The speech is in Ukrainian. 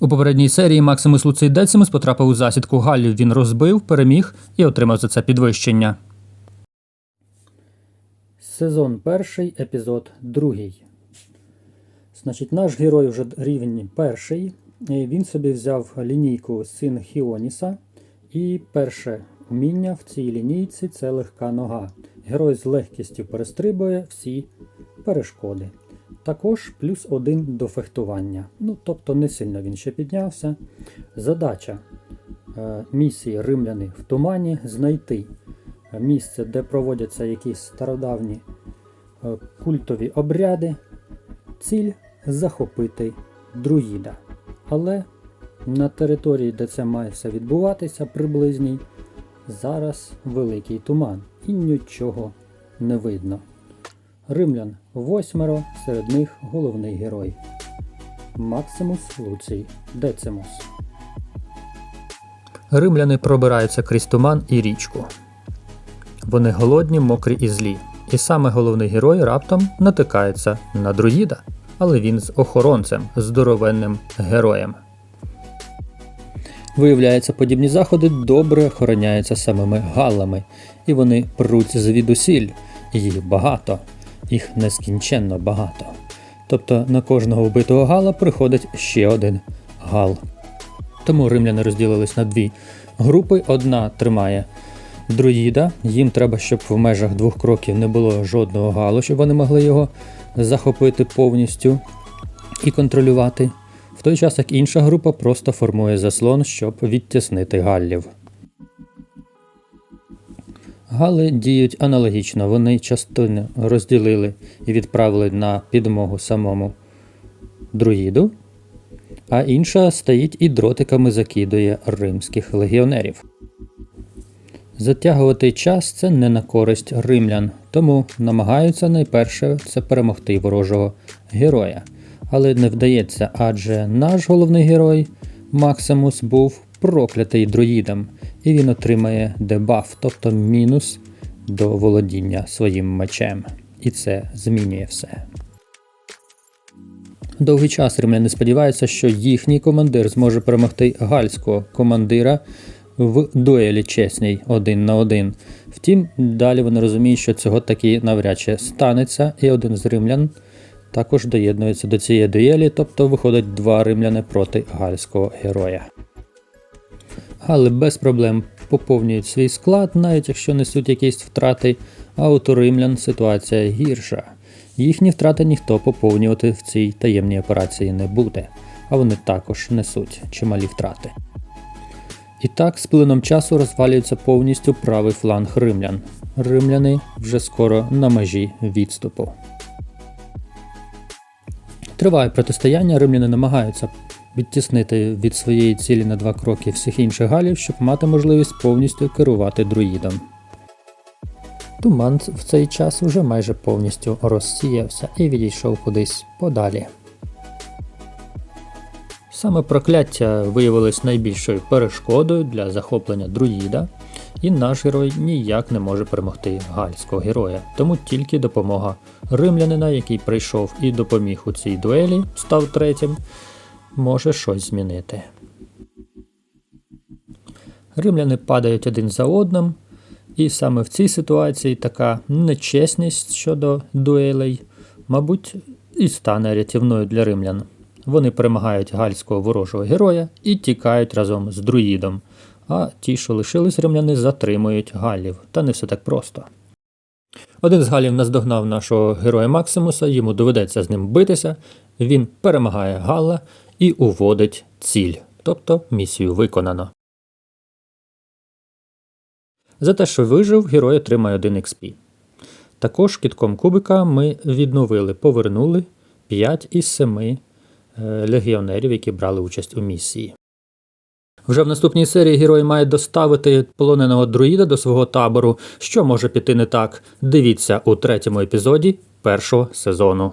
У попередній серії Максимус Луций Децимус потрапив у засідку Галлів. Він розбив, переміг і отримав за це підвищення. Сезон перший, епізод другий. Значить, наш герой вже рівень перший. Він собі взяв лінійку син Хіоніса. І перше вміння в цій лінійці це легка нога. Герой з легкістю перестрибує всі перешкоди. Також плюс один до фехтування. Ну, тобто не сильно він ще піднявся. Задача е, місії римляни в тумані знайти місце, де проводяться якісь стародавні е, культові обряди. Ціль захопити друїда. Але на території, де це має все відбуватися, приблизній, зараз великий туман і нічого не видно. Римлян восьмеро, серед них головний герой Максимус Луцій Децимус. Римляни пробираються крізь туман і річку. Вони голодні, мокрі і злі. І саме головний герой раптом натикається на друїда, але він з охоронцем, здоровенним героєм. Виявляється, подібні заходи добре охороняються самими галами, і вони пруть звідусіль. Їх багато, їх нескінченно багато. Тобто на кожного вбитого гала приходить ще один гал. Тому римляни розділились на дві групи. Одна тримає друїда. Їм треба, щоб в межах двох кроків не було жодного галу, щоб вони могли його захопити повністю і контролювати. В той час як інша група просто формує заслон, щоб відтіснити галлів. Гали діють аналогічно, вони частину розділили і відправили на підмогу самому друїду, а інша стоїть і дротиками закидує римських легіонерів. Затягувати час це не на користь римлян, тому намагаються найперше це перемогти ворожого героя. Але не вдається, адже наш головний герой Максимус був проклятий друїдом, і він отримає дебаф, тобто мінус до володіння своїм мечем. І це змінює все. Довгий час римляни сподіваються, що їхній командир зможе перемогти гальського командира в дуелі чесній один на один. Втім, далі вони розуміють, що цього таки навряд чи станеться, і один з римлян також доєднується до цієї дуелі, тобто виходять два римляни проти гальського героя. Гали без проблем поповнюють свій склад, навіть якщо несуть якісь втрати, а от у римлян ситуація гірша. Їхні втрати ніхто поповнювати в цій таємній операції не буде, а вони також несуть чималі втрати. І так, з плином часу розвалюється повністю правий фланг римлян. Римляни вже скоро на межі відступу. Триває протистояння, римляни намагаються відтіснити від своєї цілі на два кроки всіх інших галів, щоб мати можливість повністю керувати друїдом. Туман в цей час уже майже повністю розсіявся і відійшов кудись подалі. Саме прокляття виявилось найбільшою перешкодою для захоплення друїда, і наш герой ніяк не може перемогти гальського героя, тому тільки допомога римлянина, який прийшов і допоміг у цій дуелі, став третім, може щось змінити. Римляни падають один за одним, і саме в цій ситуації така нечесність щодо дуелей, мабуть, і стане рятівною для римлян. Вони перемагають гальського ворожого героя і тікають разом з друїдом, а ті, що лишились римляни, затримують галів. Та не все так просто. Один з галів наздогнав нашого героя Максимуса, йому доведеться з ним битися, він перемагає Галла і уводить ціль, тобто місію виконано. За те, що вижив, герой отримає 1 XP. Також кітком кубика ми відновили, повернули 5 із 7 е, легіонерів, які брали участь у місії. Вже в наступній серії герой має доставити полоненого друїда до свого табору. Що може піти не так? Дивіться у третьому епізоді першого сезону.